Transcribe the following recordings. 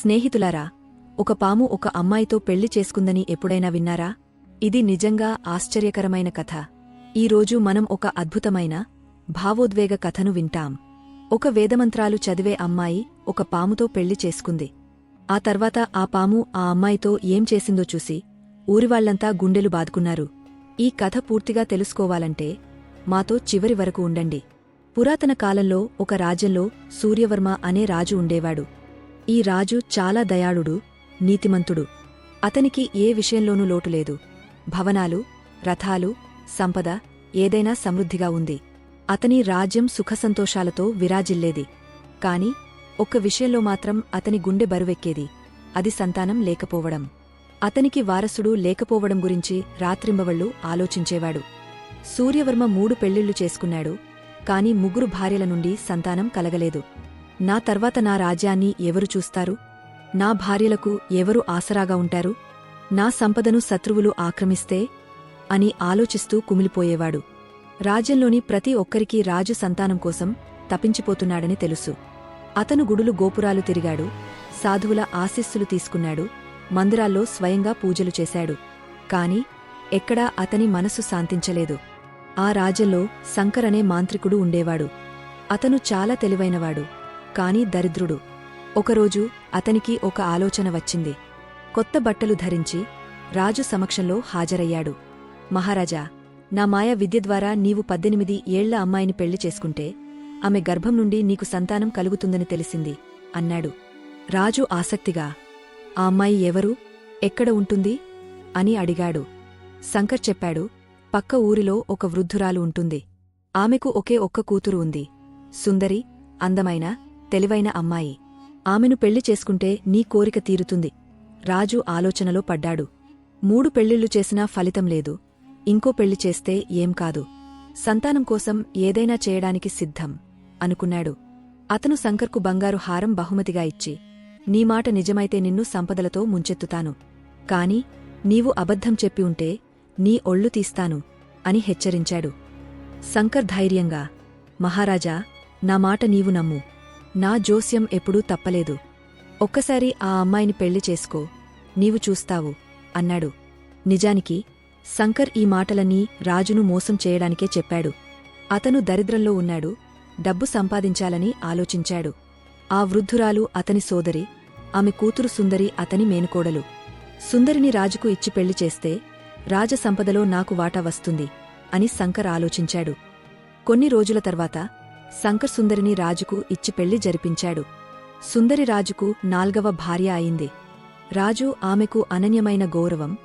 స్నేహితులారా ఒక పాము ఒక అమ్మాయితో పెళ్ళి చేసుకుందని ఎప్పుడైనా విన్నారా? ఇది నిజంగా ఆశ్చర్యకరమైన కథ. ఈరోజు మనం ఒక అద్భుతమైన భావోద్వేగ కథను వింటాం. ఒక వేదమంత్రాలు చదివే అమ్మాయి ఒక పాముతో పెళ్ళి చేసుకుంది. ఆ తర్వాత ఆ పాము ఆ అమ్మాయితో ఏం చేసిందో చూసి ఊరివాళ్ళంతా గుండెలు బాదుకున్నారు. ఈ కథ పూర్తిగా తెలుసుకోవాలంటే మాతో చివరి వరకు ఉండండి. పురాతన కాలంలో ఒక రాజ్యంలో సూర్యవర్మ అనే రాజు ఉండేవాడు. ఈ రాజు చాలా దయాళుడు నీతిమంతుడు. అతనికి ఏ విషయంలోనూ లోటులేదు భవనాలు రథాలు సంపద ఏదైనా సమృద్ధిగా ఉంది. అతని రాజ్యం సుఖసంతోషాలతో విరాజిల్లేది. కాని ఒక్క విషయంలో మాత్రం అతని గుండె బరువెక్కేది. అది సంతానం లేకపోవడం. అతనికి వారసుడు లేకపోవడం గురించి రాత్రింబవళ్ళు ఆలోచించేవాడు. సూర్యవర్మ మూడు పెళ్ళిళ్ళు చేసుకున్నాడు. కాని ముగ్గురు భార్యల నుండి సంతానం కలగలేదు. నా తర్వాత నా రాజ్యాన్ని ఎవరు చూస్తారు? నా భార్యలకు ఎవరు ఆసరాగా ఉంటారు? నా సంపదను శత్రువులు ఆక్రమిస్తే? అని ఆలోచిస్తూ కుమిలిపోయేవాడు. రాజ్యంలోని ప్రతి ఒక్కరికీ రాజు సంతానం కోసం తప్పించిపోతున్నాడని తెలుసు. అతను గుడులు గోపురాలు తిరిగాడు. సాధువుల ఆశీస్సులు తీసుకున్నాడు. మందిరాల్లో స్వయంగా పూజలు చేశాడు. కాని ఎక్కడా అతని మనసు శాంతించలేదు. ఆ రాజంలో శంకర్ అనే మాంత్రికుడు ఉండేవాడు. అతను చాలా తెలివైనవాడు. కాని దరిద్రుడు. ఒకరోజు అతనికి ఒక ఆలోచన వచ్చింది. కొత్త బట్టలు ధరించి రాజు సమక్షంలో హాజరయ్యాడు. మహారాజా నా మాయ విద్య ద్వారా నీవు పద్దెనిమిది ఏళ్ళ అమ్మాయిని పెళ్ళి చేసుకుంటే ఆమె గర్భం నుండి నీకు సంతానం కలుగుతుందని తెలిసింది అన్నాడు. రాజు ఆసక్తిగా ఆ అమ్మాయి ఎవరు ఎక్కడ ఉంటుంది? అని అడిగాడు. శంకర్ చెప్పాడు పక్క ఊరిలో ఒక వృద్ధురాలు ఉంటుంది. ఆమెకు ఒకే ఒక్క కూతురు ఉంది. సుందరి అందమైన తెలివైన అమ్మాయి. ఆమెను పెళ్ళి చేసుకుంటే నీ కోరిక తీరుతుంది. రాజు ఆలోచనలో పడ్డాడు. మూడు పెళ్ళిళ్ళు చేసినా ఫలితం లేదు. ఇంకో పెళ్ళి చేస్తే ఏం కాదు. సంతానం కోసం ఏదైనా చేయడానికి సిద్ధం అనుకున్నాడు. అతను శంకర్కు బంగారు హారం బహుమతిగా ఇచ్చి నీ మాట నిజమైతే నిన్ను సంపదలతో ముంచెత్తుతాను. కాని నీవు అబద్ధం చెప్పి ఉంటే నీ ఒళ్ళు తీస్తాను అని హెచ్చరించాడు. శంకర్ ధైర్యంగా మహారాజా నా మాట నీవు నమ్ము. నా జోస్యం ఎప్పుడూ తప్పలేదు. ఒక్కసారి ఆ అమ్మాయిని పెళ్ళి చేసుకో. నీవు చూస్తావు అన్నాడు. నిజానికి శంకర్ ఈ మాటలన్నీ రాజును మోసం చేయడానికే చెప్పాడు. అతను దరిద్రంలో ఉన్నాడు డబ్బు సంపాదించాలని ఆలోచించాడు. ఆ వృద్ధురాలు అతని సోదరి ఆమె కూతురు సుందరి అతని మేనుకోడలు. సుందరిని రాజుకు ఇచ్చి పెళ్ళి చేస్తే రాజసంపదలో నాకు వాటా వస్తుంది అని శంకర్ ఆలోచించాడు. కొన్ని రోజుల తర్వాత శంకర్ సుందరిని రాజుకు ఇచ్చి పెళ్ళి జరిపించాడు. సుందరి రాజుకు నాల్గవ భార్య అయింది. రాజు ఆమెకు అనన్యమైన గౌరవం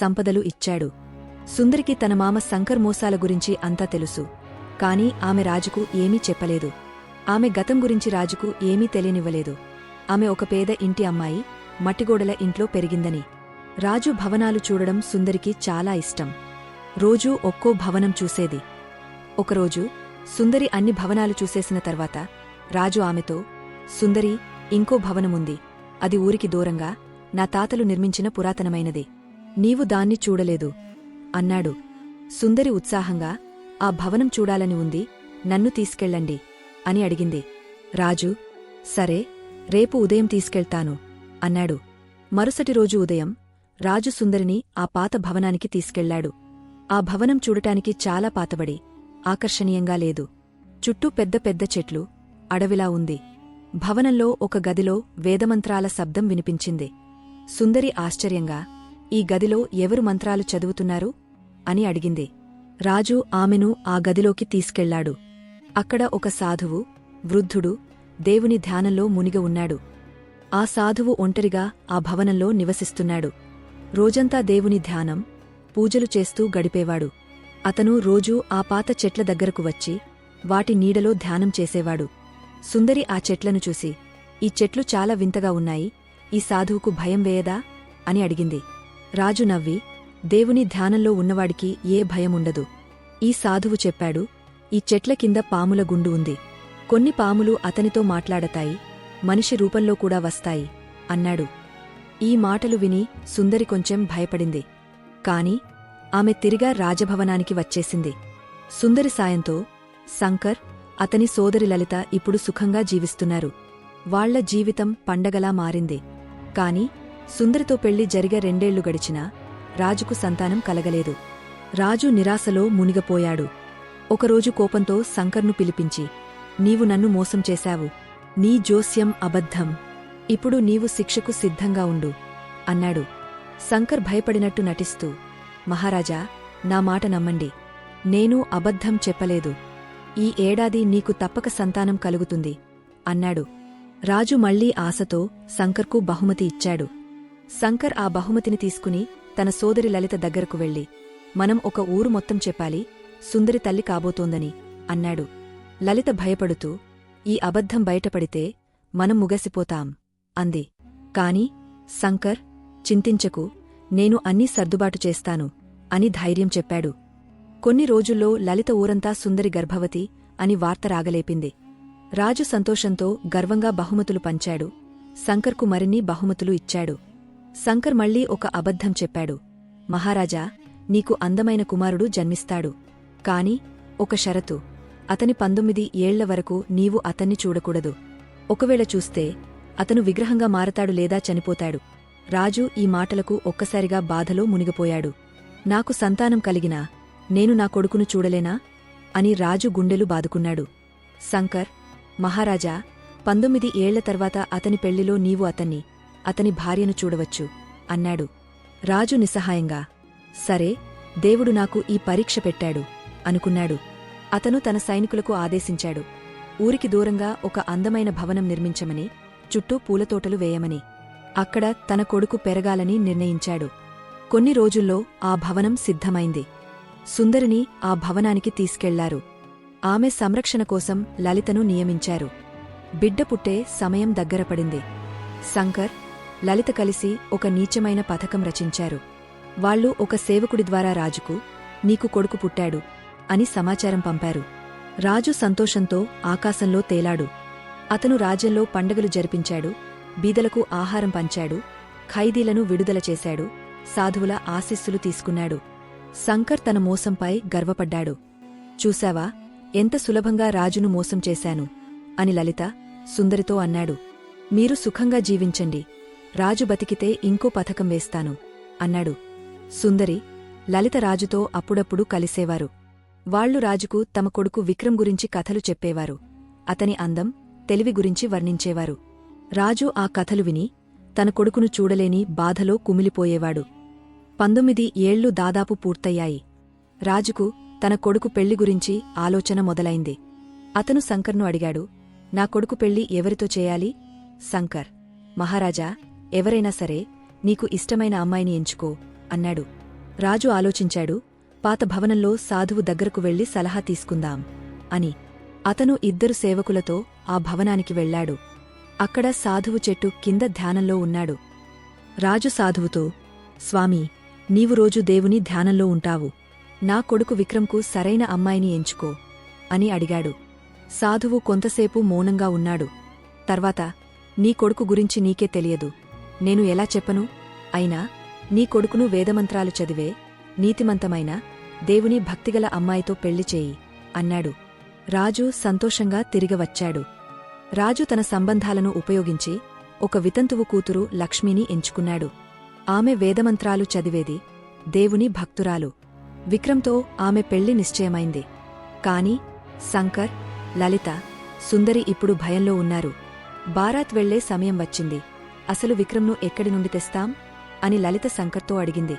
సంపదలు ఇచ్చాడు. సుందరికి తన మామ శంకర్ మోసాల గురించి అంతా తెలుసు. కాని ఆమె రాజుకు ఏమీ చెప్పలేదు. ఆమె గతం గురించి రాజుకు ఏమీ తెలియనివ్వలేదు. ఆమె ఒక పేద ఇంటి అమ్మాయి మట్టిగోడల ఇంట్లో పెరిగిందని. రాజు భవనాలు చూడడం సుందరికి చాలా ఇష్టం. రోజూ ఒక్కో భవనం చూసేది. ఒకరోజు సుందరి అన్ని భవనాలు చూసేసిన తర్వాత రాజు ఆమెతో సుందరి ఇంకో భవనముంది. అది ఊరికి దూరంగా నా తాతలు నిర్మించిన పురాతనమైనది. నీవు దాన్ని చూడలేదు. అన్నాడు. సుందరి ఉత్సాహంగా ఆ భవనం చూడాలని ఉంది. నన్ను తీసుకెళ్ళండి అని అడిగింది. రాజు సరే రేపు ఉదయం తీసుకెళ్తాను అన్నాడు. మరుసటి రోజు ఉదయం రాజు సుందరిని ఆ పాత భవనానికి తీసుకెళ్ళాడు. ఆ భవనం చూడటానికి చాలా పాతబడి ఆకర్షణీయంగా లేదు. చుట్టూ పెద్ద పెద్ద చెట్లు అడవిలా ఉంది. భవనంలో ఒక గదిలో వేదమంత్రాల శబ్దం వినిపించింది. సుందరి ఆశ్చర్యంగా ఈ గదిలో ఎవరు మంత్రాలు చదువుతున్నారు? అని అడిగింది. రాజు ఆమెను ఆ గదిలోకి తీసుకెళ్ళాడు. అక్కడ ఒక సాధువు వృద్ధుడు దేవుని ధ్యానంలో మునిగ ఉన్నాడు. ఆ సాధువు ఒంటరిగా ఆ భవనంలో నివసిస్తున్నాడు. రోజంతా దేవుని ధ్యానం పూజలు చేస్తూ గడిపేవాడు. అతను రోజూ ఆ పాత చెట్ల దగ్గరకు వచ్చి వాటి నీడలో ధ్యానం చేసేవాడు. సుందరి ఆ చెట్లను చూసి ఈ చెట్లు చాలా వింతగా ఉన్నాయి ఈ సాధువుకు భయం వేయదా? అని అడిగింది. రాజు నవ్వి దేవుని ధ్యానంలో ఉన్నవాడికి ఏ భయముండదు ఈ సాధువు చెప్పాడు ఈ చెట్ల కింద పాముల గుండు ఉంది. కొన్ని పాములు అతనితో మాట్లాడతాయి మనిషి రూపంలో కూడా వస్తాయి అన్నాడు. ఈ మాటలు విని సుందరి కొంచెం భయపడింది. కాని ఆమె తిరిగా రాజభవనానికి వచ్చేసింది. సుందరి సాయంతో శంకర్ అతని సోదరి లలిత ఇప్పుడు సుఖంగా జీవిస్తున్నారు. వాళ్ళ జీవితం పండగలా మారింది. కాని సుందరితో పెళ్ళి జరిగే రెండేళ్ళు గడిచినా రాజుకు సంతానం కలగలేదు. రాజు నిరాశలో మునిగపోయాడు. ఒకరోజు కోపంతో శంకర్ను పిలిపించి నీవు నన్ను మోసం చేశావు. నీ జోస్యం అబద్ధం. ఇప్పుడు నీవు శిక్షకు సిద్ధంగా ఉండు అన్నాడు. శంకర్ భయపడినట్టు నటిస్తూ మహారాజా నా మాట నమ్మండి. నేను అబద్ధం చెప్పలేదు. ఈ ఏడాది నీకు తప్పక సంతానం కలుగుతుంది అన్నాడు. రాజు మళ్ళీ ఆశతో శంకర్కు బహుమతి ఇచ్చాడు. శంకర్ ఆ బహుమతిని తీసుకుని తన సోదరి లలిత దగ్గరకు వెళ్ళి మనం ఒక ఊరు మొత్తం చెప్పాలి సుందరి తల్లి కాబోతోందని అన్నాడు. లలిత భయపడుతూ ఈ అబద్ధం బయటపడితే మనం ముగసిపోతాం అంది. కాని శంకర్ చింతించకు నేను అన్నీ సర్దుబాటు చేస్తాను అని ధైర్యం చెప్పాడు. కొన్ని రోజుల్లో లలిత ఊరంతా సుందరి గర్భవతి అని వార్త రాగలేపింది. రాజు సంతోషంతో గర్వంగా బహుమతులు పంచాడు. శంకర్కు మరిన్ని బహుమతులు ఇచ్చాడు. శంకర్ మళ్ళీ ఒక అబద్ధం చెప్పాడు. మహారాజా నీకు అందమైన కుమారుడు జన్మిస్తాడు. కాని ఒక షరతు. అతని పంతొమ్మిది ఏళ్ళ వరకు నీవు అతన్ని చూడకూడదు. ఒకవేళ చూస్తే అతను విగ్రహంగా మారతాడు లేదా చనిపోతాడు. రాజు ఈ మాటలకు ఒక్కసారిగా బాధలో మునిగిపోయాడు. నాకు సంతానం కలిగినా నేను నా కొడుకును చూడలేనా? అని రాజు గుండెలు బాదుకున్నాడు. శంకర్ మహారాజా పంతొమ్మిది ఏళ్ళ తర్వాత అతని పెళ్ళిలో నీవు అతన్ని అతని భార్యను చూడవచ్చు అన్నాడు. రాజు నిస్సహాయంగా సరే దేవుడు నాకు ఈ పరీక్ష పెట్టాడు అనుకున్నాడు. అతను తన సైనికులకు ఆదేశించాడు. ఊరికి దూరంగా ఒక అందమైన భవనం నిర్మించమని చుట్టూ పూలతోటలు వేయమని. అక్కడ తన కొడుకు పెరగాలని నిర్ణయించాడు. కొన్ని రోజుల్లో ఆ భవనం సిద్ధమైంది. సుందరిని ఆ భవనానికి తీసుకెళ్ళారు. ఆమె సంరక్షణ కోసం లలితను నియమించారు. బిడ్డ పుట్టే సమయం దగ్గరపడింది శంకర్ లలిత కలిసి ఒక నీచమైన పథకం రచించారు. వాళ్ళు ఒక సేవకుడి ద్వారా రాజుకు నీకు కొడుకు పుట్టాడు అని సమాచారం పంపారు. రాజు సంతోషంతో ఆకాశంలో తేలాడు. అతను రాజ్యంలో పండగలు జరిపించాడు. బీదలకు ఆహారం పంచాడు ఖైదీలను విడుదల చేశాడు సాధువుల ఆశీస్సులు తీసుకున్నాడు. శంకర్ తన మోసంపై గర్వపడ్డాడు. చూశావా ఎంత సులభంగా రాజును మోసం చేశాను అని లలిత సుందరితో అన్నాడు. మీరు సుఖంగా జీవించండి రాజు బతికితే ఇంకో పథకం వేస్తాను అన్నాడు. సుందరి లలిత రాజుతో అప్పుడప్పుడు కలిసేవారు. వాళ్ళు రాజుకు తమ కొడుకు విక్రమ్ గురించి కథలు చెప్పేవారు. అతని అందం తెలివి గురించి వర్ణించేవారు. రాజు ఆ కథలు విని తన కొడుకును చూడలేని బాధలో కుమిలిపోయేవాడు. పంతొమ్మిది ఏళ్ళు దాదాపు పూర్తయ్యాయి. రాజుకు తన కొడుకు పెళ్ళి గురించి ఆలోచన మొదలైంది. అతను శంకర్ను అడిగాడు నా కొడుకు పెళ్ళి ఎవరితో చేయాలి? శంకర్. మహారాజా ఎవరైనా సరే నీకు ఇష్టమైన అమ్మాయిని ఎంచుకో అన్నాడు. రాజు ఆలోచించాడు పాత భవనంలో సాధువు దగ్గరకు వెళ్ళి సలహా తీసుకుందాం అని. అతను ఇద్దరు సేవకులతో ఆ భవనానికి వెళ్ళాడు అక్కడ సాధువు చెట్టు కింద ధ్యానంలో ఉన్నాడు. రాజు సాధువుతో స్వామీ నీవు రోజు దేవుని ధ్యానంలో ఉంటావు. నా కొడుకు విక్రమ్కు సరైన అమ్మాయిని ఎంచుకో అని అడిగాడు. సాధువు కొంతసేపు మౌనంగా ఉన్నాడు. తర్వాత నీ కొడుకు గురించి నీకే తెలియదు. నేను ఎలా చెప్పను? అయినా నీ కొడుకును వేదమంత్రాలు చదివే నీతిమంతమైన దేవుని భక్తిగల అమ్మాయితో పెళ్ళి చేయి అన్నాడు. రాజు సంతోషంగా తిరిగవచ్చాడు రాజు తన సంబంధాలను ఉపయోగించి ఒక వితంతువు కూతురు లక్ష్మిని ఎంచుకున్నాడు. ఆమె వేదమంత్రాలు చదివేది దేవుని భక్తురాలు. విక్రమ్తో ఆమె పెళ్ళి నిశ్చయమైంది. కాని శంకర్ లలిత సుందరి ఇప్పుడు భయంలో ఉన్నారు. బారాత్ వెళ్ళే సమయం వచ్చింది. అసలు విక్రమ్ను ఎక్కడి నుండి తెస్తాం? అని లలిత శంకర్తో అడిగింది.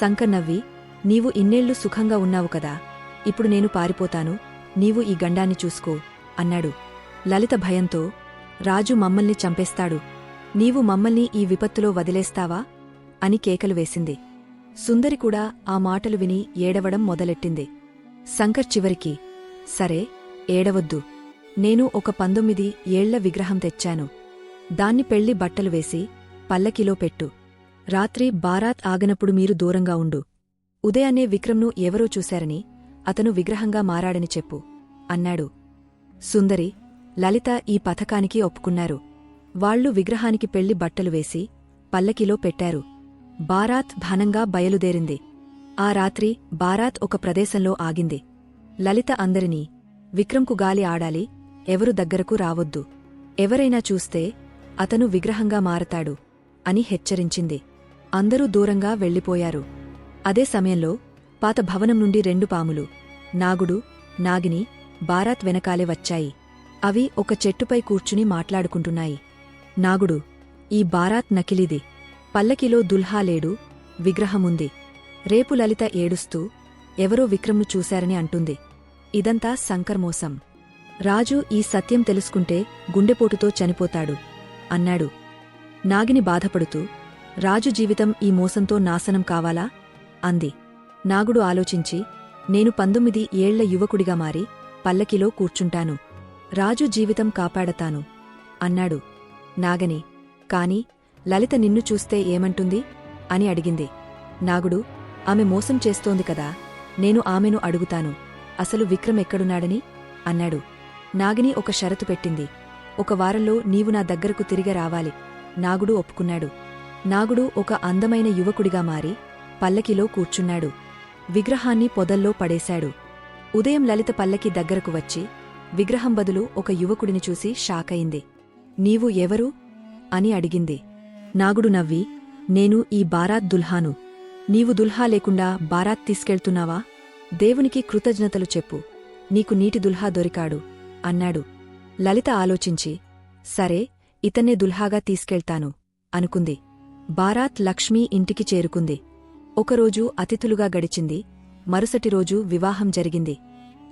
శంకర్ నవ్వి నీవు ఇన్నేళ్ళు సుఖంగా ఉన్నావు కదా. ఇప్పుడు నేను పారిపోతాను. నీవు ఈ గండాన్ని చూసుకో అన్నాడు. లలిత భయంతో రాజు మమ్మల్ని చంపేస్తాడు. నీవు మమ్మల్ని ఈ విపత్తులో వదిలేస్తావా? అని కేకలు వేసింది. సుందరి కూడా ఆ మాటలు విని ఏడవడం మొదలెట్టింది. శంకర్ చివరికి సరే ఏడవద్దు. నేను ఒక పంతొమ్మిది ఏళ్ళ విగ్రహం తెచ్చాను. దాన్ని పెళ్ళి బట్టలు వేసి పల్లకిలో పెట్టు. రాత్రి బారాత్ ఆగనప్పుడు మీరు దూరంగా ఉండు. ఉదయాన్నే విక్రమ్ను ఎవరో చూశారని అతను విగ్రహంగా మారాడని చెప్పు అన్నాడు. సుందరి లలిత ఈ పథకానికి ఒప్పుకున్నారు. వాళ్ళు విగ్రహానికి పెళ్ళి బట్టలు వేసి పల్లకిలో పెట్టారు. బారాత్ ఘనంగా బయలుదేరింది. ఆ రాత్రి బారాత్ ఒక ప్రదేశంలో ఆగింది. లలిత అందరినీ విక్రంకు గాలి ఆడాలి ఎవరు దగ్గరకు రావొద్దు ఎవరైనా చూస్తే అతను విగ్రహంగా మారతాడు అని హెచ్చరించింది. అందరూ దూరంగా వెళ్ళిపోయారు. అదే సమయంలో పాత భవనం నుండి రెండు పాములు నాగుడు నాగిని బారాత్ వెనకాలే వచ్చాయి. అవి ఒక చెట్టుపై కూర్చుని మాట్లాడుకుంటున్నాయి. నాగుడు ఈ బారాత్ నకిలిది. పల్లకిలో దుల్హా లేడు విగ్రహముంది. రేపు లలిత ఏడుస్తూ ఎవరో విక్రమ్ను చూశారని అంటుంది. ఇదంతా సంకర్మోసం రాజు ఈ సత్యం తెలుసుకుంటే గుండెపోటుతో చనిపోతాడు అన్నాడు. నాగిని బాధపడుతూ రాజు జీవితం ఈ మోసంతో నాశనం కావాలా? అంది. నాగుడు ఆలోచించి నేను పంతొమ్మిది ఏళ్ళ యువకుడిగా మారి పల్లకిలో కూర్చుంటాను. రాజు జీవితం కాపాడతాను. అన్నాడు. నాగని కాని లలిత నిన్ను చూస్తే ఏమంటుంది? అని అడిగింది. నాగుడు ఆమె మోసం చేస్తోంది కదా నేను ఆమెను అడుగుతాను. అసలు విక్రమ్ ఎక్కడున్నాడని? అన్నాడు. నాగిని ఒక షరతు పెట్టింది. ఒక వారంలో నీవు నా దగ్గరకు తిరిగి రావాలి నాగుడు ఒప్పుకున్నాడు. నాగుడు ఒక అందమైన యువకుడిగా మారి పల్లకిలో కూర్చున్నాడు. విగ్రహాన్ని పొదల్లో పడేశాడు. ఉదయం లలిత పల్లకి దగ్గరకు వచ్చి విగ్రహం బదులు ఒక యువకుడిని చూసి షాకయింది. నీవు ఎవరు? అని అడిగింది. నాగుడు నవ్వి నేను ఈ బారాత్ దుల్హాను. నీవు దుల్హా లేకుండా బారాత్ తీసుకెళ్తున్నావా? దేవునికి కృతజ్ఞతలు చెప్పు. నీకు నీటి దుల్హా దొరికాడు అన్నాడు. లలిత ఆలోచించి సరే ఇతన్నే దుల్హాగా తీసుకెళ్తాను అనుకుంది. బారాత్ లక్ష్మీ ఇంటికి చేరుకుంది. ఒకరోజు అతిథులుగా గడిచింది. మరుసటి రోజు వివాహం జరిగింది.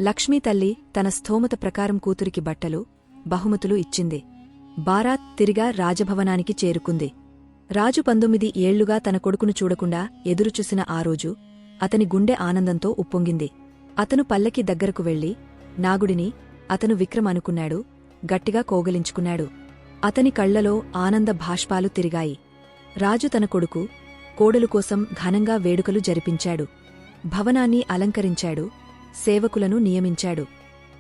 లక్ష్మీ తల్లి తన స్థోమత ప్రకారం కూతురికి బట్టలు బహుమతులు ఇచ్చింది. బారాత్ తిరిగా రాజభవనానికి చేరుకుంది. రాజు పంతొమ్మిది ఏళ్ళుగా తన కొడుకును చూడకుండా ఎదురుచూసిన ఆ రోజు అతని గుండె ఆనందంతో ఉప్పొంగింది. అతను పల్లకి దగ్గరకు వెళ్ళి నాగుడిని అతను విక్రమ్ అనుకున్నాడు గట్టిగా కోగలించుకున్నాడు. అతని కళ్ళలో ఆనంద భాష్పాలు తిరిగాయి. రాజు తన కొడుకు కోడలు కోసం ఘనంగా వేడుకలు జరిపించాడు. భవనాన్ని అలంకరించాడు. సేవకులను నియమించాడు.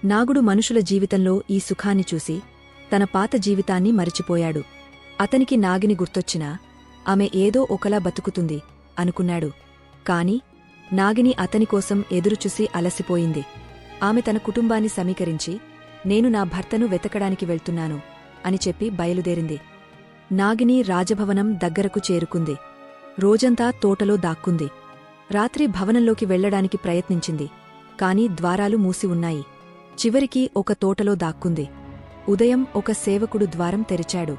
నాగుడు మనుషుల జీవితంలో ఈ సుఖాన్ని చూసి తన పాత జీవితాన్ని మరిచిపోయాడు. అతనికి నాగిని గుర్తొచ్చినా ఆమె ఏదో ఒకలా బతుకుతుంది అనుకున్నాడు. కాని నాగిని అతనికోసం ఎదురుచూసి అలసిపోయింది. ఆమె తన కుటుంబాన్ని సమీకరించి నేను నా భర్తను వెతకడానికి వెళ్తున్నాను అని చెప్పి బయలుదేరింది. నాగిని రాజభవనం దగ్గరకు చేరుకుంది. రోజంతా తోటలో దాక్కుంది. రాత్రి భవనంలోకి వెళ్ళడానికి ప్రయత్నించింది. కాని ద్వారాలు మూసి ఉన్నాయి. చివరికి ఒక తోటలో దాక్కుంది. ఉదయం ఒక సేవకుడు ద్వారం తెరిచాడు.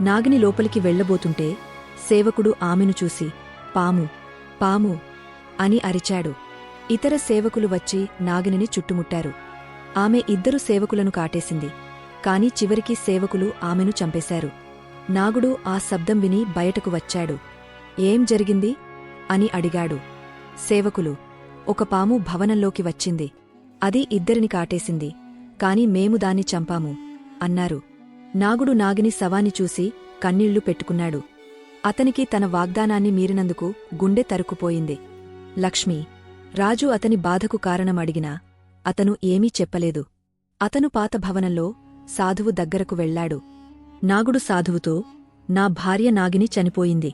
నాగిని లోపలికి వెళ్ళబోతుంటే సేవకుడు ఆమెను చూసి పాము పాము అని అరిచాడు. ఇతర సేవకులు వచ్చి నాగినిని చుట్టుముట్టారు. ఆమె ఇద్దరు సేవకులను కాటేసింది. కాని చివరికి సేవకులు ఆమెను చంపేశారు. నాగుడు ఆ శబ్దం విని బయటకు వచ్చాడు. ఏం జరిగింది? అని అడిగాడు. సేవకులు ఒక పాము భవనంలోకి వచ్చింది. అది ఇద్దరిని కాటేసింది. కాని మేము దాన్ని చంపాము. అన్నారు. నాగుడు నాగిని శవాన్ని చూసి కన్నీళ్ళు పెట్టుకున్నాడు. అతనికి తన వాగ్దానాన్ని మీరినందుకు గుండె తరుక్కుపోయింది. లక్ష్మి రాజు అతని బాధకు కారణం అడిగినా అతను ఏమీ చెప్పలేదు. అతను పాత భవనంలో సాధువు దగ్గరకు వెళ్ళాడు నాగుడు సాధువుతో నా భార్య నాగిని చనిపోయింది.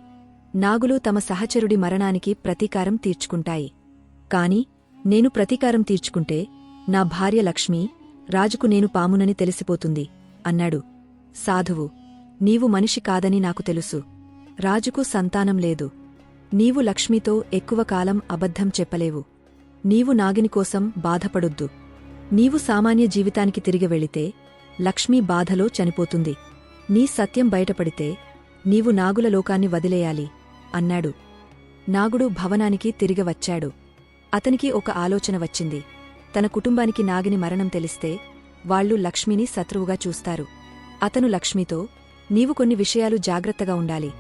నాగులు తమ సహచరుడి మరణానికి ప్రతీకారం తీర్చుకుంటాయి. కాని నేను ప్రతీకారం తీర్చుకుంటే నా భార్య లక్ష్మి రాజుకు నేను పామునని తెలిసిపోతుంది అన్నాడు. సాధువు నీవు మనిషి కాదని నాకు తెలుసు. రాజుకు సంతానం లేదు. నీవు లక్ష్మితో ఎక్కువ కాలం అబద్ధం చెప్పలేవు. నీవు నాగిని కోసం బాధపడొద్దు. నీవు సామాన్య జీవితానికి తిరిగి వెళితే లక్ష్మీ బాధలో చనిపోతుంది. నీ సత్యం బయటపడితే నీవు నాగుల లోకాన్ని వదిలేయాలి అన్నాడు. నాగుడు భవనానికి తిరిగి వచ్చాడు. అతనికి ఒక ఆలోచన వచ్చింది. తన కుటుంబానికి నాగిని మరణం తెలిస్తే వాళ్ళు లక్ష్మిని శత్రువుగా చూస్తారు. అతను లక్ష్మితో నీవు కొన్ని విషయాలు జాగ్రత్తగా ఉండాలి.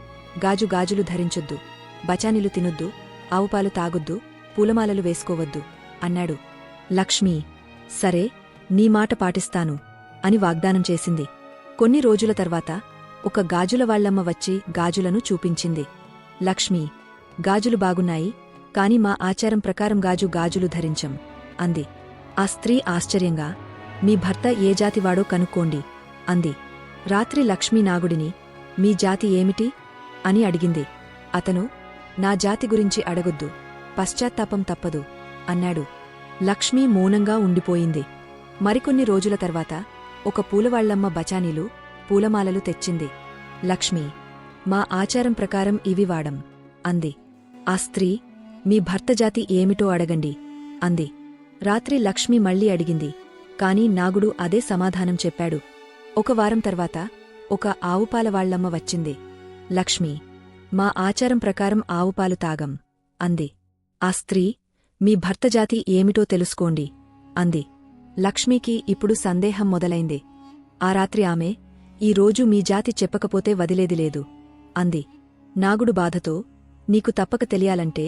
గాజు గాజులు ధరించొద్దు. బచానీలు తినొద్దు. ఆవుపాలు తాగొద్దు. పూలమాలలు వేసుకోవద్దు. అన్నాడు. లక్ష్మీ సరే నీ మాట పాటిస్తాను అని వాగ్దానం చేసింది. కొన్ని రోజుల తర్వాత ఒక గాజుల వాళ్ళమ్మ వచ్చి గాజులను చూపించింది. లక్ష్మి గాజులు బాగున్నాయి. కాని మా ఆచారం ప్రకారం గాజు గాజులు ధరించం అంది. ఆ స్త్రీ ఆశ్చర్యంగా మీ భర్త ఏ జాతివాడో కనుక్కోండి అంది. రాత్రి లక్ష్మీ నాగుడిని మీ జాతి ఏమిటి? అని అడిగింది. అతను నా జాతి గురించి అడగొద్దు పశ్చాత్తాపం తప్పదు అన్నాడు. లక్ష్మీ మౌనంగా ఉండిపోయింది. మరికొన్ని రోజుల తర్వాత ఒక పూలవాళ్ళమ్మ బచానీలు పూలమాలలు తెచ్చింది. లక్ష్మీ మా ఆచారం ప్రకారం ఇవి వాడం అంది. ఆ స్త్రీ మీ భర్త జాతి ఏమిటో అడగండి అంది. రాత్రి లక్ష్మి మళ్ళీ అడిగింది. కాని నాగుడు అదే సమాధానం చెప్పాడు. ఒక వారం తర్వాత ఒక ఆవుపాలవాళ్ళమ్మ వచ్చింది. లక్ష్మి మా ఆచారం ప్రకారం ఆవుపాలు తాగం అంది. ఆ స్త్రీ మీ భర్త జాతి ఏమిటో తెలుసుకోండి అంది. లక్ష్మికి ఇప్పుడు సందేహం మొదలైంది. ఆ రాత్రి ఆమె ఈ రోజు మీ జాతి చెప్పకపోతే వదిలేది లేదు అంది. నాగుడు బాధతో నీకు తప్పక తెలియాలంటే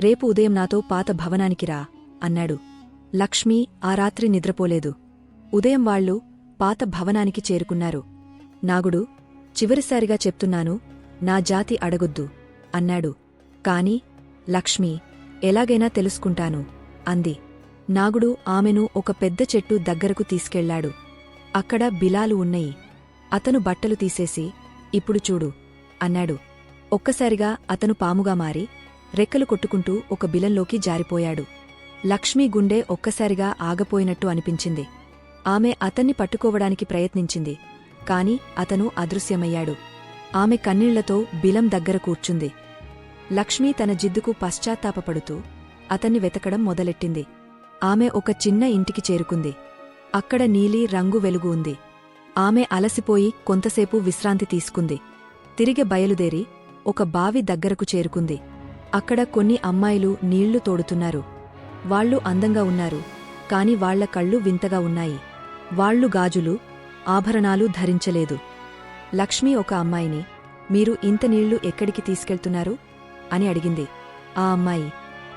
రేపు ఉదయం నాతో పాత భవనానికి రా అన్నాడు. లక్ష్మి ఆ రాత్రి నిద్రపోలేదు. ఉదయం వాళ్ళు పాత భవనానికి చేరుకున్నారు. నాగుడు చివరిసారిగా చెప్తున్నాను నా జాతి అడగొద్దు అన్నాడు. కాని లక్ష్మి ఎలాగైనా తెలుసుకుంటాను అంది. నాగుడు ఆమెను ఒక పెద్ద చెట్టు దగ్గరకు తీసుకెళ్ళాడు. అక్కడ బిలాలు ఉన్నాయి. అతను బట్టలు తీసేసి ఇప్పుడు చూడు అన్నాడు. ఒక్కసారిగా అతను పాముగా మారి రెక్కలు కొట్టుకుంటూ ఒక బిలంలోకి జారిపోయాడు. లక్ష్మీ గుండె ఒక్కసారిగా ఆగపోయినట్టు అనిపించింది. ఆమె అతన్ని పట్టుకోవడానికి ప్రయత్నించింది. కాని అతను అదృశ్యమయ్యాడు. ఆమె కన్నీళ్ళతో బిలం దగ్గర కూర్చుంది. లక్ష్మీ తన జిద్దుకు పశ్చాత్తాపపడుతూ అతన్ని వెతకడం మొదలెట్టింది. ఆమె ఒక చిన్న ఇంటికి చేరుకుంది. అక్కడ నీలి రంగు వెలుగు ఉంది. ఆమె అలసిపోయి కొంతసేపు విశ్రాంతి తీసుకుంది. తిరిగి బయలుదేరి ఒక బావి దగ్గరకు చేరుకుంది. అక్కడ కొన్ని అమ్మాయిలు నీళ్ళు తోడుతున్నారు. వాళ్ళు అందంగా ఉన్నారు కాని వాళ్ళ కళ్ళు వింతగా ఉన్నాయి. వాళ్ళు గాజులు ఆభరణాలు ధరించలేదు. లక్ష్మి ఒక అమ్మాయిని మీరు ఇంత నీళ్ళు ఎక్కడికి తీసుకెళ్తున్నారు? అని అడిగింది. ఆ అమ్మాయి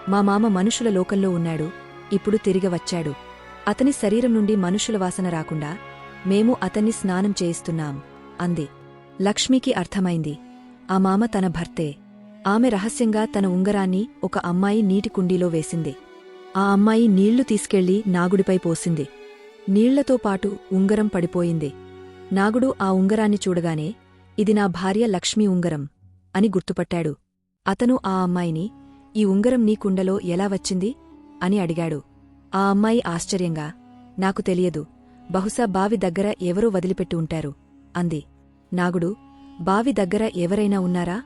మా మామ మనుషుల లోకంలో ఉన్నాడు ఇప్పుడు తిరిగి వచ్చాడు. అతని శరీరం నుండి మనుషుల వాసన రాకుండా మేము అతన్ని స్నానం చేయిస్తున్నాం అంది. లక్ష్మికి అర్థమైంది. ఆ మామ తన భర్తే. ఆమె రహస్యంగా తన ఉంగరాన్ని ఒక అమ్మాయి నీటి కుండీలో వేసింది. ఆ అమ్మాయి నీళ్ళు తీసుకెళ్ళి నాగుడిపై పోసింది. నీళ్ళతో పాటు ఉంగరం పడిపోయింది. నాగుడు ఆ ఉంగరాన్ని చూడగానే ఇది నా భార్య లక్ష్మీ ఉంగరం అని గుర్తుపట్టాడు. అతను ఆ అమ్మాయిని ఈ ఉంగరం నీ కుండలో ఎలా వచ్చింది? అని అడిగాడు. ఆ అమ్మాయి ఆశ్చర్యంగా నాకు తెలియదు. బహుశా బావి దగ్గర ఎవరో వదిలిపెట్టి ఉంటారు అంది. నాగుడు బావి దగ్గర ఎవరైనా ఉన్నారా?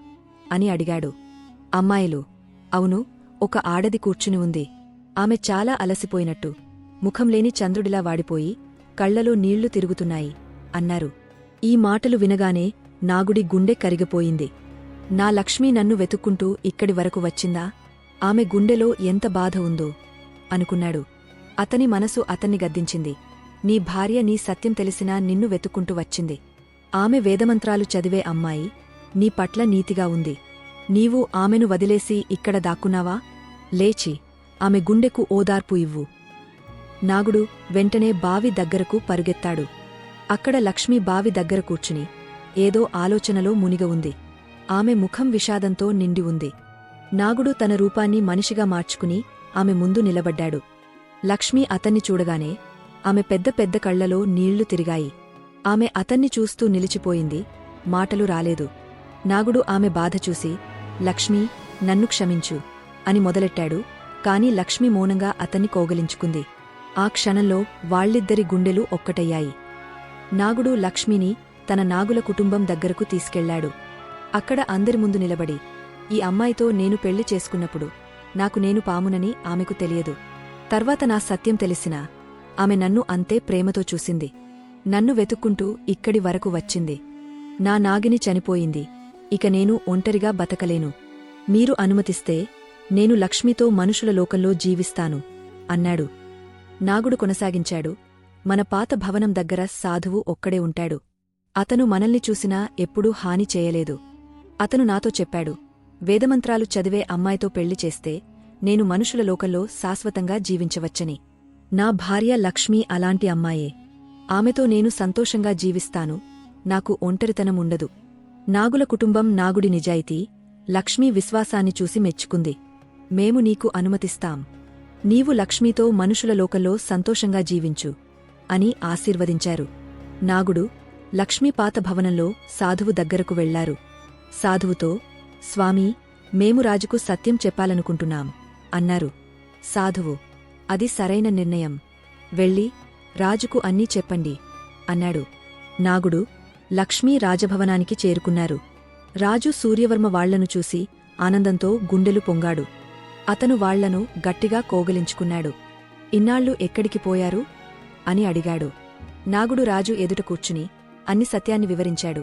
అని అడిగాడు. అమ్మాయిలు అవును ఒక ఆడది కూర్చుని ఉంది. ఆమె చాలా అలసిపోయినట్టు. ముఖంలేని చంద్రుడిలా వాడిపోయి కళ్ళలో నీళ్ళు తిరుగుతున్నాయి అన్నారు. ఈ మాటలు వినగానే నాగుడి గుండె కరిగిపోయింది. నా లక్ష్మీ నన్ను వెతుక్కుంటూ ఇక్కడి వరకు వచ్చిందా? ఆమె గుండెలో ఎంత బాధ ఉందో అనుకున్నాడు. అతని మనసు అతన్ని గద్దించింది. నీ భార్య నీ సత్యం తెలిసినా నిన్ను వెతుక్కుంటూ వచ్చింది. ఆమె వేదమంత్రాలు చదివే అమ్మాయి నీ పట్ల నీతిగా ఉంది. నీవు ఆమెను వదిలేసి ఇక్కడ దాక్కున్నావా? లేచి ఆమె గుండెకు ఓదార్పు ఇవ్వు. నాగుడు వెంటనే బావి దగ్గరకు పరుగెత్తాడు. అక్కడ లక్ష్మి బావి దగ్గర కూర్చుని ఏదో ఆలోచనలో మునిగ ఉంది. ఆమె ముఖం విషాదంతో నిండి ఉంది. నాగుడు తన రూపాన్ని మనిషిగా మార్చుకుని ఆమె ముందు నిలబడ్డాడు. లక్ష్మి అతన్ని చూడగానే ఆమె పెద్ద పెద్ద కళ్ళలో నీళ్ళు తిరిగాయి. ఆమె అతన్ని చూస్తూ నిలిచిపోయింది మాటలు రాలేదు. నాగుడు ఆమె బాధ చూసి లక్ష్మీ నన్ను క్షమించు అని మొదలెట్టాడు. కాని లక్ష్మి మౌనంగా అతన్ని కోగలించుకుంది. ఆ క్షణంలో వాళ్ళిద్దరి గుండెలు ఒక్కటయ్యాయి. నాగుడు లక్ష్మిని తన నాగుల కుటుంబం దగ్గరకు తీసుకెళ్ళాడు. అక్కడ అందరి ముందు నిలబడి ఈ అమ్మాయితో నేను పెళ్ళి చేసుకున్నప్పుడు నాకు నేను పామునని ఆమెకు తెలియదు. తర్వాత నా సత్యం తెలిసినా ఆమె నన్ను అంతే ప్రేమతో చూసింది. నన్ను వెతుక్కుంటూ ఇక్కడి వరకు వచ్చింది. నా నాగిని చనిపోయింది. ఇక నేను ఒంటరిగా బతకలేను. మీరు అనుమతిస్తే నేను లక్ష్మితో మనుషుల లోకంలో జీవిస్తాను అన్నాడు. నాగుడు కొనసాగించాడు. మన పాత భవనం దగ్గర సాధువు ఒక్కడే ఉంటాడు. అతను మనల్ని చూసినా ఎప్పుడూ హాని చేయలేదు. అతను నాతో చెప్పాడు వేదమంత్రాలు చదివే అమ్మాయితో పెళ్ళి చేస్తే నేను మనుషుల లోకంలో శాశ్వతంగా జీవించవచ్చని. నా భార్య లక్ష్మి అలాంటి అమ్మాయే. ఆమెతో నేను సంతోషంగా జీవిస్తాను. నాకు ఒంటరితనం ఉండదు. నాగుల కుటుంబం నాగుడి నిజాయితీ లక్ష్మీ విశ్వాసాన్ని చూసి మెచ్చుకుంది. మేము నీకు అనుమతిస్తాం. నీవు లక్ష్మీతో మనుషుల లోకంలో సంతోషంగా జీవించు అని ఆశీర్వదించారు. నాగుడు లక్ష్మీ పాత భవనంలో సాధువు దగ్గరకు వెళ్ళారు. సాధువుతో స్వామీ మేము రాజుకు సత్యం చెప్పాలనుకుంటున్నాం అన్నారు. సాధువు అది సరైన నిర్ణయం. వెళ్ళి రాజుకు అన్నీ చెప్పండి అన్నాడు. నాగుడు లక్ష్మీ రాజభవనానికి చేరుకున్నారు. రాజు సూర్యవర్మ వాళ్ళను చూసి ఆనందంతో గుండెలు పొంగాడు. అతను వాళ్ళను గట్టిగా కోగలించుకున్నాడు. ఇన్నాళ్ళు ఎక్కడికి పోయారు? అని అడిగాడు. నాగుడు రాజు ఎదుట కూర్చుని అన్ని సత్యాన్ని వివరించాడు.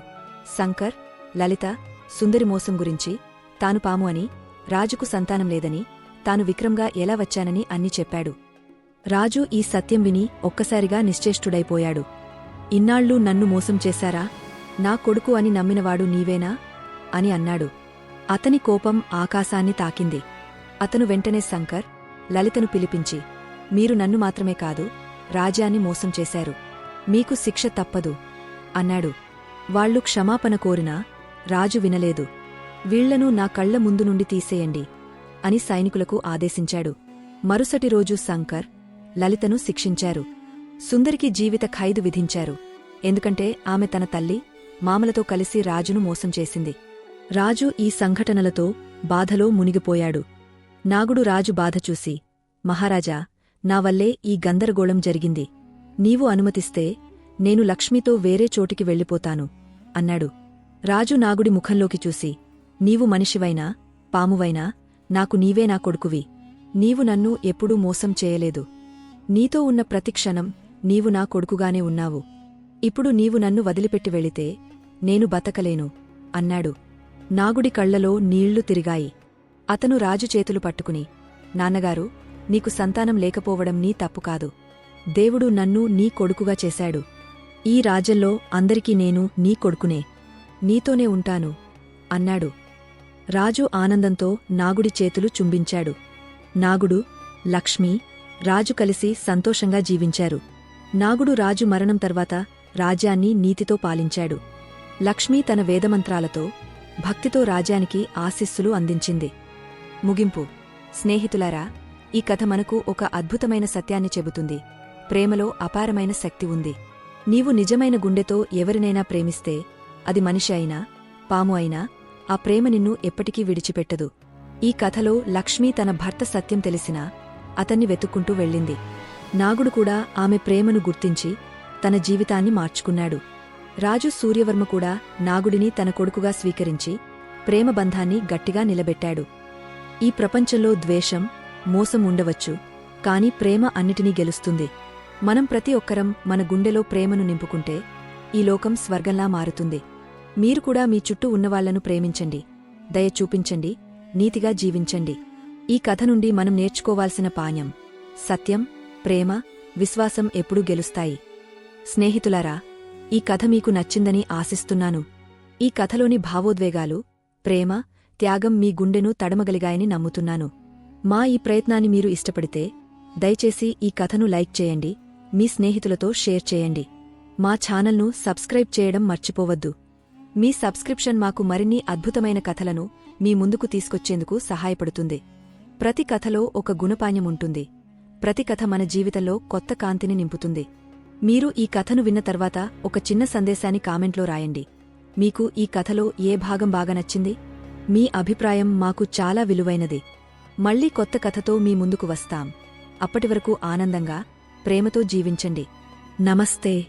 శంకర్ లలిత సుందరి మోసం గురించి తాను పాము అని రాజుకు సంతానం లేదని తాను విక్రమ్గా ఎలా వచ్చానని అన్ని చెప్పాడు. రాజు ఈ సత్యం విని ఒక్కసారిగా నిశ్చేష్టుడైపోయాడు. ఇన్నాళ్ళు నన్ను మోసం చేశారా? నా కొడుకు అని నమ్మినవాడు నీవేనా? అని అన్నాడు. అతని కోపం ఆకాశాన్ని తాకింది. అతను వెంటనే శంకర్ లలితను పిలిపించి మీరు నన్ను మాత్రమే కాదు రాజ్యాన్ని మోసం చేశారు. మీకు శిక్ష తప్పదు అన్నాడు. వాళ్ళు క్షమాపణ కోరినా రాజు వినలేదు. వీళ్ళను నా కళ్ళ ముందు నుండి తీసేయండి అని సైనికులకు ఆదేశించాడు. మరుసటి రోజు శంకర్ లలితను శిక్షించారు. సుందరికి జీవిత ఖైదు విధించారు. ఎందుకంటే ఆమె తన తల్లి మామలతో కలిసి రాజును మోసం చేసింది. రాజు ఈ సంఘటనలతో బాధలో మునిగిపోయాడు. నాగుడు రాజు బాధ చూసి మహారాజా నా వల్లే ఈ గందరగోళం జరిగింది. నీవు అనుమతిస్తే నేను లక్ష్మితో వేరే చోటికి వెళ్ళిపోతాను అన్నాడు. రాజు నాగుడి ముఖంలోకి చూసి నీవు మనిషివైనా పామువైనా నాకు నీవే నా కొడుకువి. నీవు నన్ను ఎప్పుడూ మోసం చేయలేదు. నీతో ఉన్న ప్రతిక్షణం నీవు నా కొడుకుగానే ఉన్నావు. ఇప్పుడు నీవు నన్ను వదిలిపెట్టి వెళితే నేను బతకలేను అన్నాడు. నాగుడి కళ్ళలో నీళ్ళు తిరిగాయి. అతను రాజు చేతులు పట్టుకుని నాన్నగారు నీకు సంతానం లేకపోవడం నీ తప్పు కాదు. దేవుడు నన్ను నీ కొడుకుగా చేశాడు. ఈ రాజ్యంలో అందరికీ నేను నీ కొడుకునే నీతోనే ఉంటాను అన్నాడు. రాజు ఆనందంతో నాగుడి చేతులు చుంబించాడు. నాగుడు లక్ష్మి రాజు కలిసి సంతోషంగా జీవించారు. నాగుడు రాజు మరణం తర్వాత రాజ్యాన్ని నీతితో పాలించాడు. లక్ష్మి తన వేదమంత్రాలతో భక్తితో రాజ్యానికి ఆశీస్సులు అందించింది. ముగింపు. స్నేహితులారా ఈ కథ మనకు ఒక అద్భుతమైన సత్యాన్ని చెబుతుంది. ప్రేమలో అపారమైన శక్తి ఉంది. నీవు నిజమైన గుండెతో ఎవరినైనా ప్రేమిస్తే అది మనిషి అయినా పాము అయినా ఆ ప్రేమ నిన్ను ఎప్పటికీ విడిచిపెట్టదు. ఈ కథలో లక్ష్మి తన భర్త సత్యం తెలిసినా అతన్ని వెతుక్కుంటూ వెళ్ళింది. నాగుడు కూడా ఆమె ప్రేమను గుర్తించి తన జీవితాన్ని మార్చుకున్నాడు. రాజు సూర్యవర్మ కూడా నాగుడిని తన కొడుకుగా స్వీకరించి ప్రేమబంధాన్ని గట్టిగా నిలబెట్టాడు. ఈ ప్రపంచంలో ద్వేషం మోసం ఉండవచ్చు కాని ప్రేమ అన్నిటినీ గెలుస్తుంది. మనం ప్రతి ఒక్కరం మన గుండెలో ప్రేమను నింపుకుంటే ఈ లోకం స్వర్గంలా మారుతుంది. మీరు కూడా మీ చుట్టూ ఉన్నవాళ్ళను ప్రేమించండి దయ చూపించండి నీతిగా జీవించండి. ఈ కథ నుండి మనం నేర్చుకోవాల్సిన పాణ్యం సత్యం ప్రేమ విశ్వాసం ఎప్పుడూ గెలుస్తాయి. స్నేహితులారా ఈ కథ మీకు నచ్చిందని ఆశిస్తున్నాను. ఈ కథలోని భావోద్వేగాలు ప్రేమ త్యాగం మీ గుండెను తడమగలిగాయని నమ్ముతున్నాను. మా ఈ ప్రయత్నాన్ని మీరు ఇష్టపడితే దయచేసి ఈ కథను లైక్ చేయండి మీ స్నేహితులతో షేర్ చేయండి. మా ఛానల్ను సబ్స్క్రైబ్ చేయడం మర్చిపోవద్దు. మీ సబ్స్క్రిప్షన్ మాకు మరిన్ని అద్భుతమైన కథలను మీ ముందుకు తీసుకొచ్చేందుకు సహాయపడుతుంది. ప్రతి కథలో ఒక గుణపాణ్యముంటుంది ఉంటుంది. ప్రతి కథ మన జీవితంలో కొత్త కాంతిని నింపుతుంది. మీరు ఈ కథను విన్న తర్వాత ఒక చిన్న సందేశాన్ని కామెంట్లో రాయండి. మీకు ఈ కథలో ఏ భాగం బాగా నచ్చింది? మీ అభిప్రాయం మాకు చాలా విలువైనది. మళ్ళీ కొత్త కథతో మీ ముందుకు వస్తాం. అప్పటివరకు ఆనందంగా ప్రేమతో జీవించండి. నమస్తే!